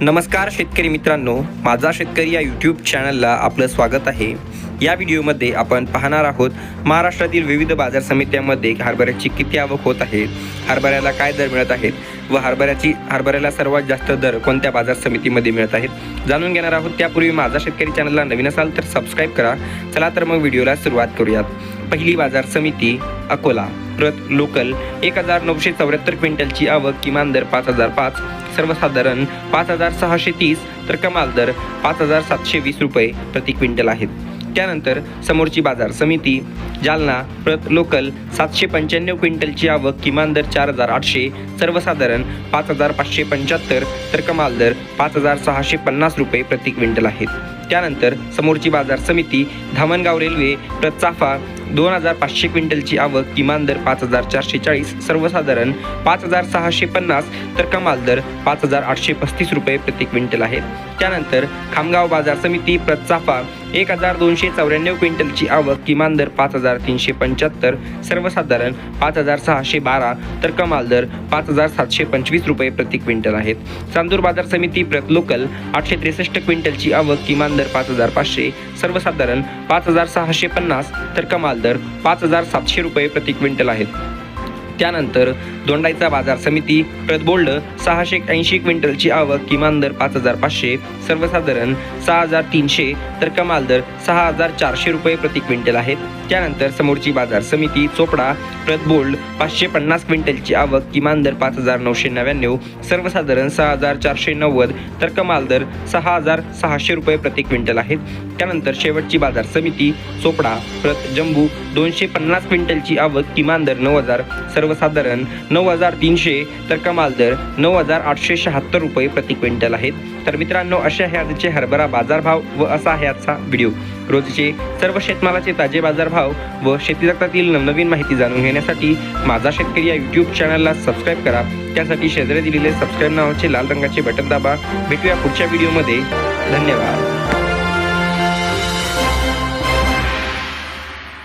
नमस्कार शेतकरी मित्रांनो माझा शेतकरी या यूट्यूब चॅनलला आपलं स्वागत आहे. या व्हिडिओमध्ये आपण पाहणार आहोत महाराष्ट्रातील विविध बाजार समित्यांमध्ये हरभऱ्याची किती आवक होत आहे हरभऱ्याला काय दर मिळत आहेत व हरभऱ्याची हरभऱ्याला सर्वात जास्त दर कोणत्या बाजार समितीमध्ये मिळत आहेत जाणून घेणार आहोत. त्यापूर्वी माझा शेतकरी चॅनलला नवीन असाल तर सबस्क्राईब करा. चला तर मग व्हिडिओला सुरुवात करूयात. पहिली बाजार समिती अकोला. प्रत लोकल एक हजार नऊशे चौऱ्याहत्तर क्विंटलची आवक किमान दर पाच हजार पाच सर्वसाधारण पाच हजार सहाशे तीस तर कमाल दर पाच हजार सातशे वीस रुपये प्रति क्विंटल आहेत. त्यानंतर समोरची बाजार समिती जालना प्रत लोकल सातशे पंच्याण्णव क्विंटलची आवक किमान दर चार हजार आठशे सर्वसाधारण पाच हजार पाचशे पंच्याहत्तर तर कमाल दर पाच हजार सहाशे पन्नास रुपये प्रति क्विंटल आहेत. त्यानंतर समोरची बाजार समिती धामणगाव रेल्वे प्रचाफा दोन हजार पाचशे क्विंटलची आवक किमान दर पाच हजार चारशे चाळीस सर्वसाधारण पाच हजार सहाशे पन्नास तर कमाल दर पाच हजार आठशे पस्तीस रुपये प्रति क्विंटल आहेत. त्यानंतर खामगाव बाजार समिती प्रचाफा एक हजार दोनशे चौऱ्याण्णव क्विंटलची आवक किमान दर पाच हजार तीनशे पंच्याहत्तर सर्वसाधारण पाच हजार सहाशे बारा तर कमाल दर पाच हजार सातशे पंचवीस रुपये प्रति क्विंटल आहेत. चांदूर बाजार समिती प्रत लोकल आठशे त्रेसष्ट क्विंटलची आवक किमान दर पाच हजार पाचशे सर्वसाधारण पाच हजार सहाशे पन्नास तर कमाल दर पाच हजार सातशे रुपये प्रति क्विंटल आहेत. त्यानंतर दोंडाईचा बाजार समिती प्रतबोल्ड सहाशे ऐंशी क्विंटलची आवक किमान दर पाच हजार पाचशे सर्वसाधारण सहा हजार तीनशे तर कमाल दर सहा हजार चारशे रुपये प्रति क्विंटल आहेत. त्यानंतर समोरची बाजार समिती चोपडा प्रतबोल्ड पाचशे पन्नास क्विंटलची आवक किमान दर पाच हजार नऊशे नव्याण्णव सर्वसाधारण सहा हजार चारशे नव्वद तर कमाल दर सहा हजार सहाशे रुपये प्रति क्विंटल आहेत. त्यानंतर शेवटची बाजार समिती चोपडा प्रत जम्बू दोनशे पन्नास क्विंटलची आवक किमान दर नऊ हजार सर्वसाधारण नऊ हजार तीनशे तर कमाल दर नऊ हजार आठशे शहात्तर रुपये प्रति क्विंटल आहेत. तर मित्रांनो अशा आहे आजचे हरभरा बाजारभाव व असा आहे आजचा व्हिडिओ. रोजचे सर्व शेतमालाचे ताजे बाजारभाव व शेती जगतातील नवनवीन माहिती जाणून घेण्यासाठी माझा शेतकरी या यूट्यूब चॅनलला सबस्क्राईब करा. त्यासाठी शेजारी दिलेले सबस्क्राईब नावाचे लाल रंगाचे बटन दाबा. भेटूया पुढच्या व्हिडिओमध्ये. धन्यवाद.